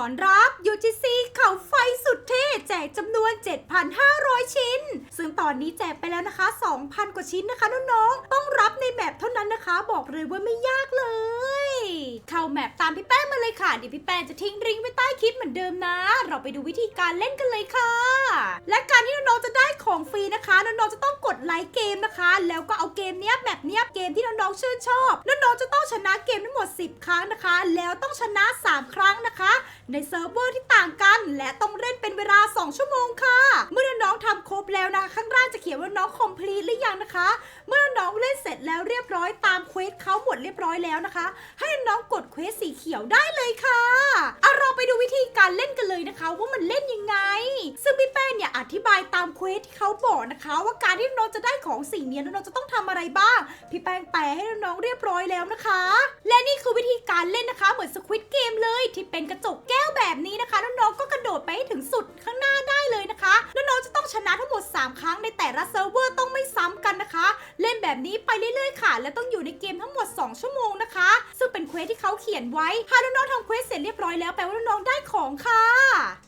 อนรับ UGC เขาไฟสุดเท่แจกจำนวน 7,500 ชิ้น ซึ่งตอนนี้แจกไปแล้วนะคะ 2,000 กว่าชิ้นนะคะน้องๆ ต้องรับในแมปเท่านั้นนะคะ บอกเลยว่าไม่ยากเลย เข้าแมปตามพี่แป้งมาเลยค่ะ เดี๋ยวพี่แป้งจะทิ้งริงไว้ใต้คลิปเหมือนเดิมนะ เราไปดูวิธีการเล่นกันเลยค่ะ และการที่ ของฟรีนะคะน้องๆจะต้องกดไลค์เกมนะคะ แล้วก็เอาเกมเนี้ยแบบเนี้ยเกมที่น้องๆชื่นชอบน้องๆจะต้องชนะเกมทั้งหมด 10 ครั้งนะคะ แล้วต้องชนะ 3 ครั้งนะคะ ในเซิร์ฟเวอร์ที่ต่างกัน และต้องเล่นเป็นเวลา 2 ชั่วโมงค่ะ เมื่อน้องๆทำครบแล้วนะคะข้างล่างจะเขียนว่าน้องคอมพลีทหรือยังนะคะ เมื่อน้องเล่นเสร็จแล้วเรียบร้อยตามเควสเขาหมดเรียบร้อยแล้วนะคะ ให้น้องกดเควสสีเขียวได้เลยค่ะเอาเราไปดูวิธีการเล่นกันเลยนะคะ ว่ามันเล่นยังไง ซึ่งพี่แป้งเนี่ย ธิบายตามเควสที่เขาบอกนะคะ ว่าการที่น้องจะได้ของสิ่งนี้น้องจะต้องทำอะไรบ้าง พี่แป้งแปลให้น้องๆเรียบร้อยแล้วนะคะ และนี่คือวิธีการเล่นนะคะ เหมือนสควิตเกมเลย ที่เป็นกระจกแก้วแบบนี้นะคะน้องๆก็กระโดดไปให้ถึงสุดข้างหน้าได้เลยนะคะน้องๆจะต้องชนะทั้งหมด 3 ครั้งในแต่ละเซิร์ฟเวอร์ต้องไม่ซ้ำกันนะคะ เล่นแบบนี้ไปเรื่อยๆค่ะ และต้องอยู่ในเกมทั้งหมด 2 ชั่วโมงนะคะ ซึ่งเป็นเควสที่เขาเขียนไว้ถ้าน้องๆทำเควสเสร็จเรียบร้อยแล้วแปลว่าน้องๆได้ของค่ะ